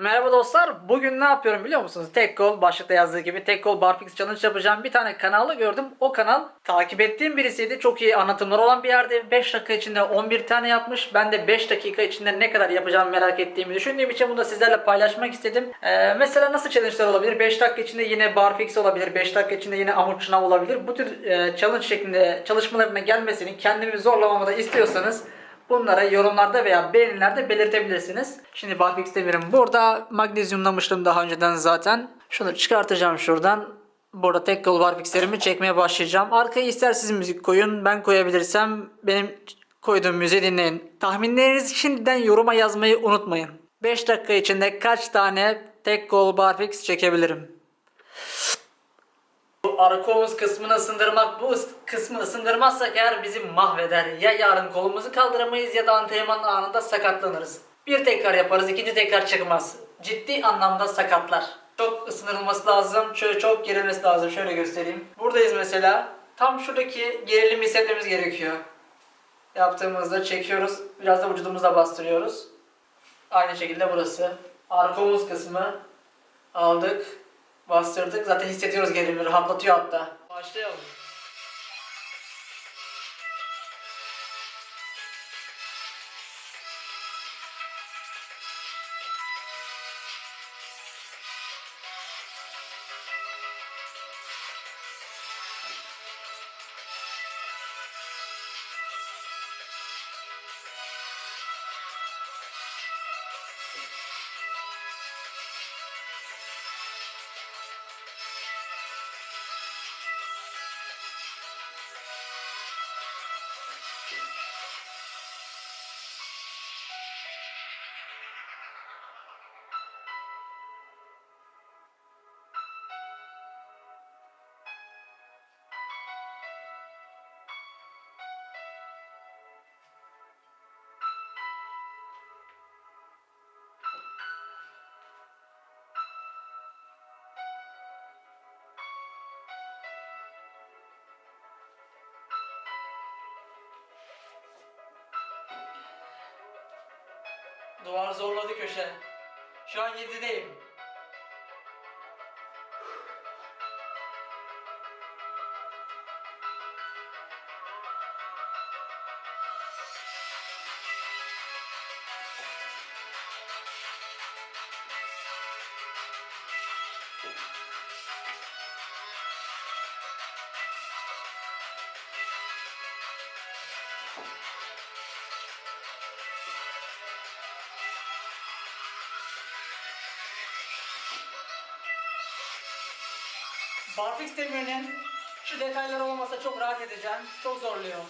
Merhaba dostlar. Bugün ne yapıyorum biliyor musunuz? Tek gol başlıkta yazdığı gibi tek gol barfix challenge yapacağım. Bir tane kanalı gördüm. O kanal takip ettiğim birisiydi. Çok iyi anlatımlar olan bir yerde. 5 dakika içinde 11 tane yapmış. Ben de 5 dakika içinde ne kadar yapacağımı merak ettiğimi düşündüğüm için bunu da sizlerle paylaşmak istedim. Ee, mesela nasıl challenge'lar olabilir? 5 dakika içinde yine barfix olabilir. 5 dakika içinde yine amut şınav olabilir. Bu tür e, challenge şeklinde çalışmalarına gelmesini kendimi zorlamamı da istiyorsanız Bunlara yorumlarda veya beğenilerde belirtebilirsiniz. Şimdi Barfix demirim. Burada magnezyumlamıştım daha önceden zaten. Şunu çıkartacağım şuradan. Burada tek kol barfixlerimi çekmeye başlayacağım. Arkaya ister siz müzik koyun. Ben koyabilirsem benim koyduğum müziği dinleyin. Tahminlerinizi şimdiden yoruma yazmayı unutmayın. 5 dakika içinde kaç tane tek kol barfix çekebilirim? Arka omuz kısmını ısındırmak, bu ıs- kısmı ısındırmazsak eğer bizi mahveder. Ya yarın kolumuzu kaldıramayız ya da antrenman anında sakatlanırız. Bir tekrar yaparız, ikinci tekrar çıkmaz. Ciddi anlamda sakatlar. Çok ısındırılması lazım, şöyle çok gerilmesi lazım. Şöyle göstereyim. Buradayız mesela. Tam şuradaki gerilimi hissetmemiz gerekiyor. Yaptığımızda çekiyoruz. Biraz da vücudumuzla bastırıyoruz. Aynı şekilde burası. Arka omuz kısmı aldık. Bastırdık. Zaten hissediyoruz gerilimi. Rahatlatıyor hatta. Başlayalım. Duvar zorladı köşe. Şu an 7'deyim. Barfix demirinin şu detaylar olmasa çok rahat edeceğim. Çok zorluyor.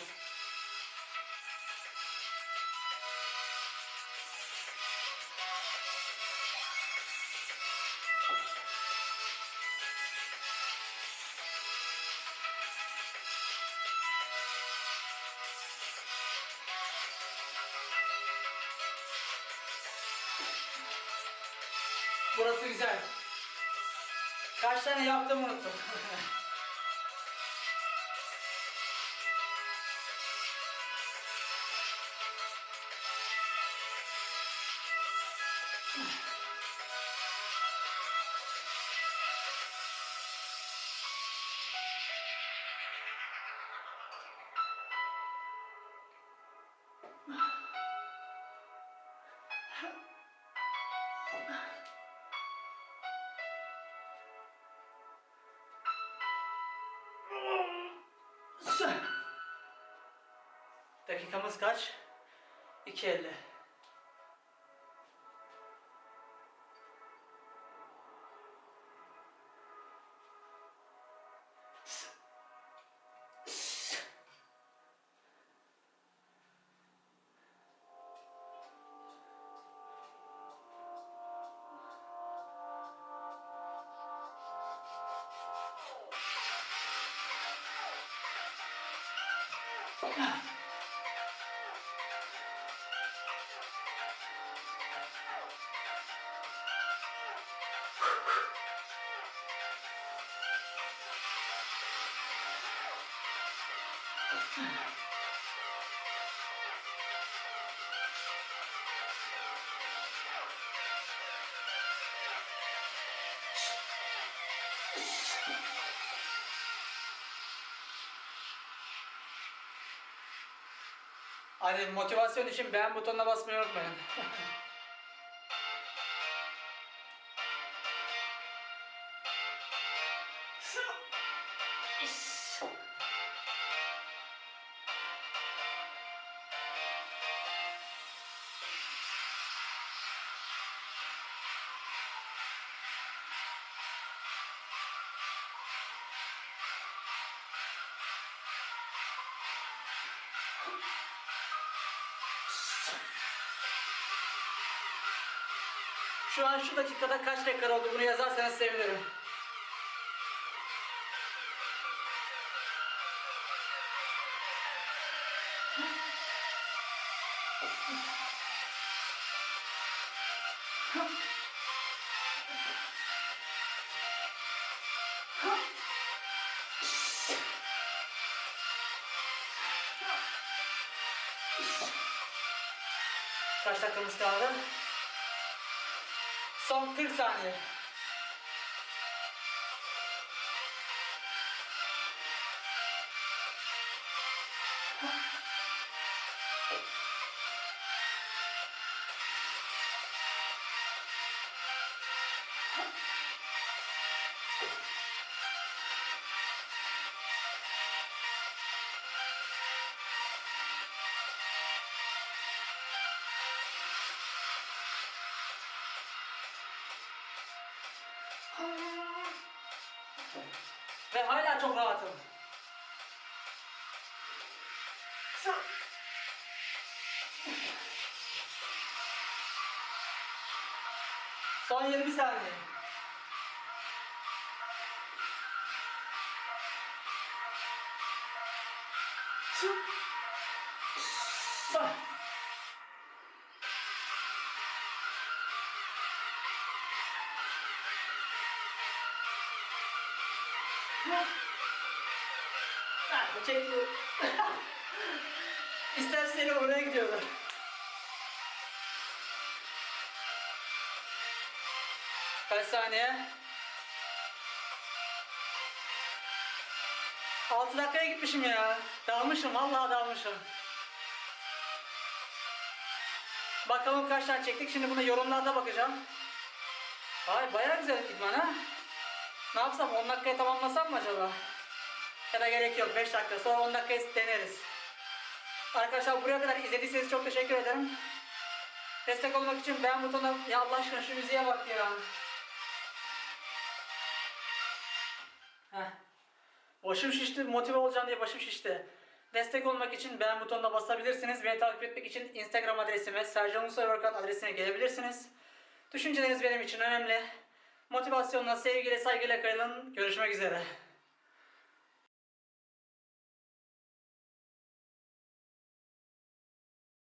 Burası güzel. Kaç tane yaptım unuttum. dakikamız kaç? 2.50. Yeah. Hadi motivasyon için beğen butonuna basmayı unutmayın. Şu an şu dakikada kaç tekrar oldu bunu yazarsanız sevinirim. Kaç dakikamız kaldı? Son 40 saniye. Ve hala çok rahatım. Son 20 saniye. Son. Ha, bu çekti. İstersen oraya gidiyorlar. Kaç saniye? 6 dakikaya gitmişim ya. Dalmışım, vallahi dalmışım. Bakalım kaç tane çektik. Şimdi buna yorumlarda bakacağım. Ay bayağı güzel idman ha. Ne yapsam 10 dakikaya tamamlasam mı acaba? Ya da gerek yok 5 dakika sonra 10 dakika deneriz. Arkadaşlar buraya kadar izlediyseniz çok teşekkür ederim. Destek olmak için beğen butonuna ya Allah aşkına şu müziğe bak ya. Heh. Başım şişti, motive olacağım diye başım şişti. Destek olmak için beğen butonuna basabilirsiniz. Beni takip etmek için Instagram adresime, Sercan Workout adresine gelebilirsiniz. Düşünceleriniz benim için önemli. Motivasyonla, sevgiyle, saygıyla kalın. Görüşmek üzere.